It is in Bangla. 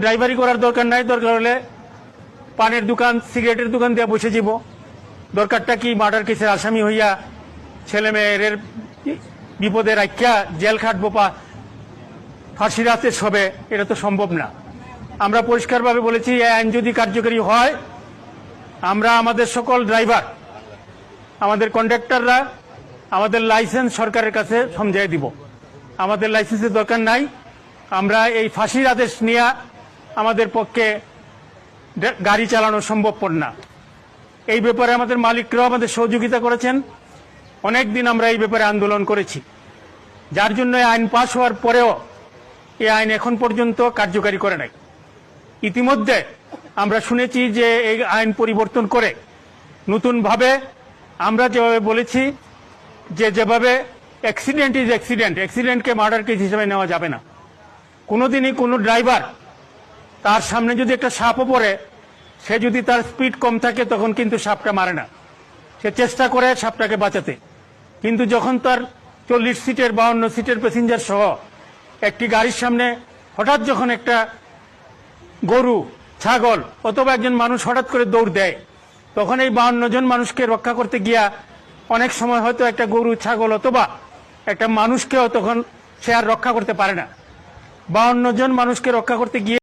ড্রাইভারি করার দরকার নাই। দরকার হলে পানের দোকান, সিগারেটের দোকান দিয়ে বসে যাব। দরকারটা কি মার্ডার কেসের আসামি হইয়া ছেলে মেয়ের বিপদে রাখিয়া জেল খাটবো পা, ফাঁসির হাতে সবে এটা তো সম্ভব না। আমরা পরিষ্কারভাবে বলেছি এই আইন যদি কার্যকরী হয়, আমরা আমাদের সকল ড্রাইভার আমাদের কন্ডাক্টররা আমাদের লাইসেন্স সরকারের কাছে সমঝাই দিব। আমাদের লাইসেন্সের দরকার নাই। আমরা এই ফাঁসির আদেশ নিয়ে আমাদের পক্ষে গাড়ি চালানো সম্ভবপর না। এই ব্যাপারে আমাদের মালিকরাও আমাদের সহযোগিতা করেছেন। অনেক দিন আমরা এই ব্যাপারে আন্দোলন করেছি। যার জন্য আইন পাশ হওয়ার পরেও এই আইন এখন পর্যন্ত কার্যকারী করে নাই। ইতিমধ্যে আমরা শুনেছি যে এই আইন পরিবর্তন করে নতুনভাবে আমরা যেভাবে বলেছি যে যেভাবে অ্যাক্সিডেন্ট ইজ অ্যাক্সিডেন্ট অ্যাক্সিডেন্টকে মার্ডার কেস হিসেবে নেওয়া যাবে না। কোনোদিনই কোনো ড্রাইভার তার সামনে যদি একটা সাপও পড়ে, সে যদি তার স্পিড কম থাকে, তখন কিন্তু সাপটা মারে না। সে চেষ্টা করে সাপটাকে বাঁচাতে। কিন্তু যখন তার চল্লিশ সিটের বাউন্ন সিটের প্যাসেঞ্জার সহ একটি গাড়ির সামনে হঠাৎ যখন একটা গরু, ছাগল অথবা একজন মানুষ হঠাৎ করে দৌড় দেয়, তখন এই বাউন্ন জন মানুষকে রক্ষা করতে গিয়া অনেক সময় হয়তো একটা গরু, ছাগল অথবা একটা মানুষকেও তখন সে আর রক্ষা করতে পারে না। বাউন্ন জন মানুষকে রক্ষা করতে গিয়ে